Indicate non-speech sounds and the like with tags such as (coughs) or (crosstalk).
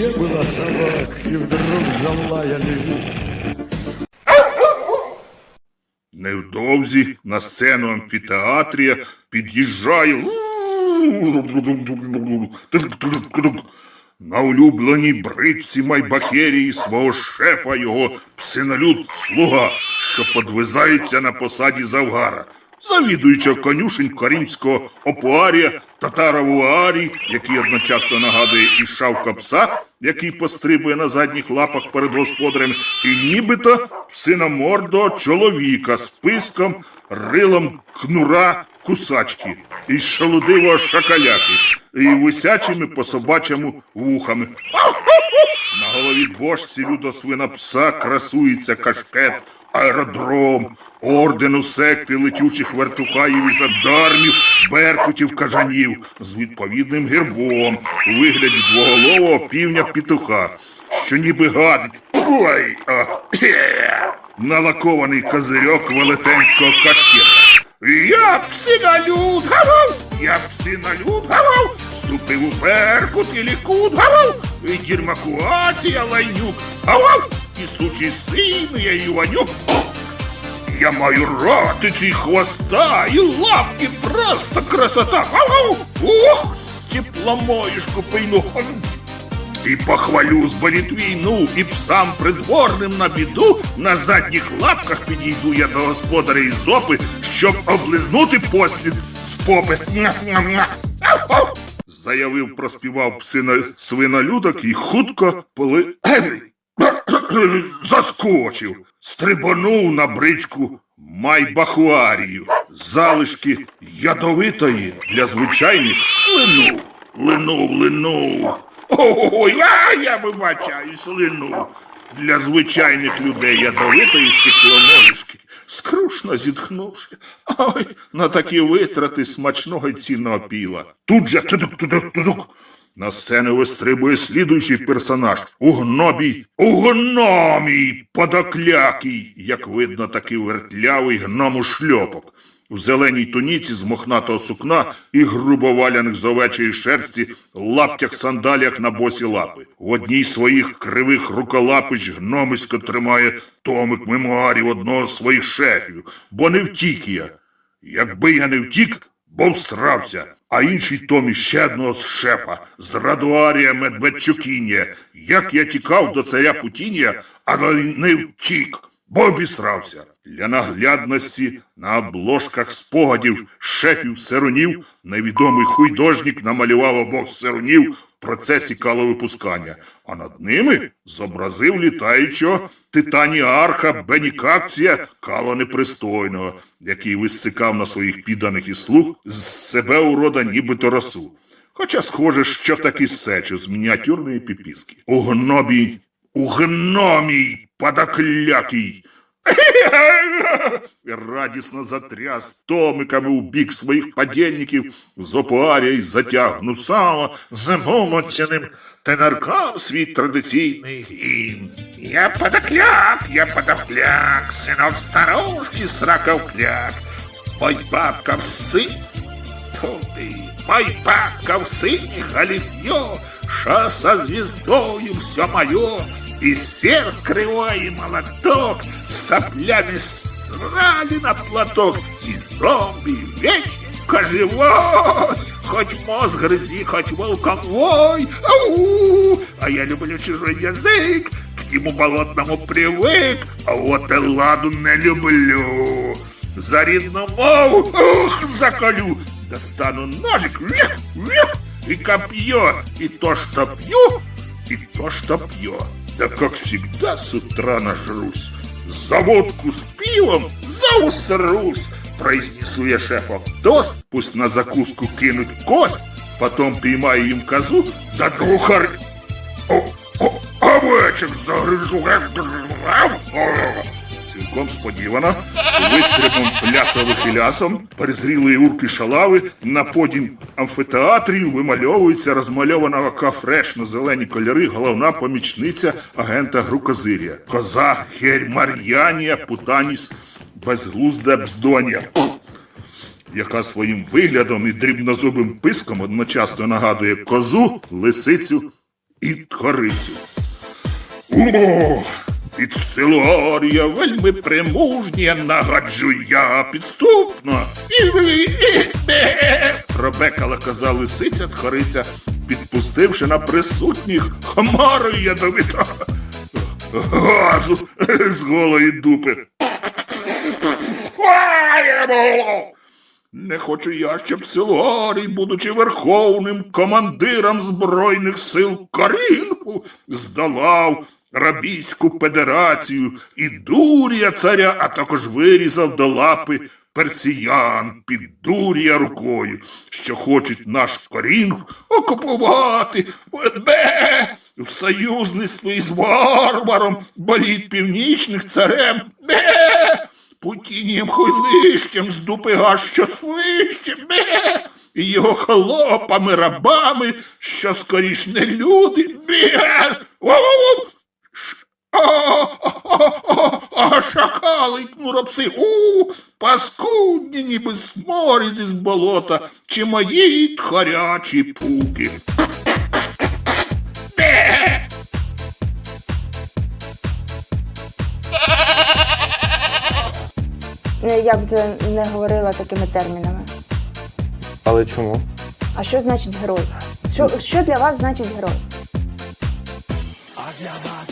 Не было собак, и вдруг залаяли. Невдовзі на сцену амфітеатрія під'їжджає на улюбленій бричці майбахерії свого шефа його псинолюд слуга, що подвизається на посаді завгара, завідуючого конюшень карімського опуарія татарову арі, який одночасно нагадує і шавка пса, який пострибує на задніх лапах перед господарем, і нібито псиномордого чоловіка з писком, рилом кнура кусачки, і шалудивого шакаляки, і висячими по собачому вухами. На голові божці людосвина пса красується кашкет, аеродром, ордену секти летючих вертухаїв і жандармів, беркутів кажанів з відповідним гербом у вигляді двоголового півня петуха, що ніби гадить. Ой, а, пє, налакований козирьок велетенського кашкета. Я псиналюд, гавав! Я псиналюд, гавав! Ступив у беркут і лікут, гавав! І дірмакуація лайнюк, гавав! І сучий син я Іванюк. Я маю ратиці й хвоста, і лапки просто красота. Гавав! Ух, степломоїшку пийну. І похвалю зболіт війну, і псам придворним на біду на задніх лапках підійду я до господаря Ізопи, щоб облизнути послід з попи. Заявив, проспівав псина свинолюдок і хутко поли... (coughs) заскочив, стрибонув на бричку майбахуарію, залишки ядовитої для звичайних линув, линув, линув. Ого, я, я вибачаюсь, линув. Для звичайних людей ядовитої стеклоножки, скрушно зітхнувши. Ой, на такі витрати смачного й цінного піла. Тут же тудук-тудук-тудук. На сцену вистрибує слідуючий персонаж. Угнобій, угномій, подоклякий, як видно, такий вертлявий гному шльопок. У зеленій туніці з мохнатого сукна і грубоваляних з овечої шерсті лаптях сандалях на босі лапи. В одній своїх кривих руколапищ гномисько тримає томик мемуарів одного з своїх шефів, бо не втік я. Якби я не втік, бо всрався. А інший томі ще одного з шефа, з Радуарія Медведчукіння. Як я тікав до царя Путіння, але не втік, бо обісрався. Для наглядності на обложках спогадів шефів сирунів невідомий хуйдожник намалював обох сирунів в процесі каловипускання, а над ними зобразив літаючого титаніарха Бенікакція кало непристойного, який висцикав на своїх підданих і слуг з себе урода нібито росу. Хоча схоже, що таки сечу з мініатюрної піпіски. У гнобій, у гномій падаклякий. (laughs) Радісно затряс томиками у бік своїх падільників, з опуаря й затяг гнусаво замолоченим тенаркам свій традиційний гімн. Я подокляк, я подокляк, синок старушки сракав кляк, мой бабка в син, Тьфу ты, мой бабка в сине галифье, Шо со звездою все мое, И серп кривой и молоток С соплями срали на платок И зомби вечненько живой Хоть мозг грызи, хоть волком вой Ау! А я люблю чужой язык К нему болотному привык А вот и ладу не люблю За рідну мову, ух, заколю Достану ножик, вих, вих, и копье, и то, что пью, и то, что пью. Да как всегда с утра нажрусь. За водку с пивом заусрусь. Произнесу я шефом тост, пусть на закуску кинуть кость, потом поймаю им козу, да о, овечек загрижу. Цілком сподівано вистрибом плясових лясом, перезрілої урки шалави, на подім амфітеатрів вимальовується розмальована кафреш на зелені кольори головна помічниця агента Грукозирія. Коза Мар'янія Путаніс безглузда бздонія яка своїм виглядом і дрібнозубим писком одночасно нагадує козу, лисицю і тхорицю. О, під Силуарія вельми примужня, нагаджу я підступно. Бе. Коза лисиця тхориця, підпустивши на присутніх хмару ядовита газу з голої дупи. Не хочу я, щоб Силуарій, будучи верховним командиром Збройних сил Карінгу, здолав Рабійську федерацію і дурія царя, а також вирізав до лапи персіян під дурія рукою, що хочуть наш Корінг окупувати. Бе, в союзництві із варваром, боліт північних царем. Бе! Путінням хуйлищем з дупи гаш що свище, бе, і його хлопами, рабами, що скоріш не люди, бе, шакали, кнуропси, у, паскудні, ніби сморід із болота, чи мої тхарячі пуки. Е, Я б не говорила такими термінами. Але чому? А що значить герой? Що, що для вас значить герой? А для вас